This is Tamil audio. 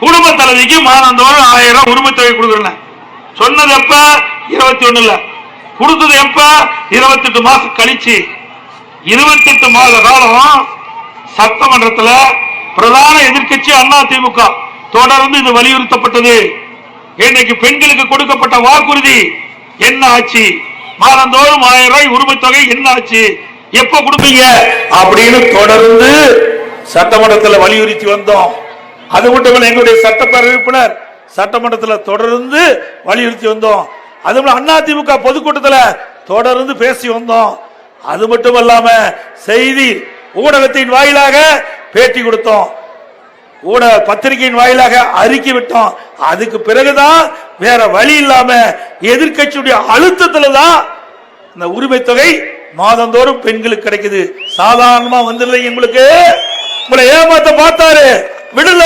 குடும்ப தலைவிக்கு மாதந்தோறும் ஆயிரம் உரிமை தொகை கொடுக்குறேன் சொன்னது எப்ப? இருபத்தி ஒண்ணுல கொடுத்தது எப்ப? இருபத்தி எட்டு மாசம் கழிச்சு. இருபத்தி எட்டு மாத காலம் சட்டமன்றத்தில் பிரதான எதிர்க்கட்சி அண்ணா திமுக. தொடர்ந்து இது வலியுறுத்தப்பட்டது. இன்னைக்கு பெண்களுக்கு கொடுக்கப்பட்ட வாக்குறுதி என்ன ஆச்சு? மாதந்தோறும் ஆயிரம் ரூபாய் உரிமை தொகை என்ன ஆச்சு? எப்ப கொடுப்பீங்க? அப்படின்னு தொடர்ந்து சட்டமன்றத்தில் வலியுறுத்தி வந்தோம். அது மட்டும் எங்களுடைய சட்டப்பேரவை உறுப்பினர் சட்டமன்றத்தில் தொடர்ந்து வலியுறுத்தி வந்தோம். அது அண்ணா திமுக பொதுக்கூட்டத்தில் தொடர்ந்து பேசி வந்தோம். அது மட்டும் இல்லாம செய்தி ஊடகத்தின் வாயிலாக பேட்டி கொடுத்தோம். ஊடக பத்திரிகையின் வாயிலாக அறிக்கை விட்டோம். அதுக்கு பிறகுதான் வேற வழி இல்லாம எதிர்க்கட்சியுடைய அழுத்தத்துல தான் இந்த உரிமை தொகை மாதந்தோறும் பெண்களுக்கு கிடைக்குது. சாதாரணமா வந்துடல எங்களுக்கு. உங்களை ஏமாத்த பார்த்தாரு. விடல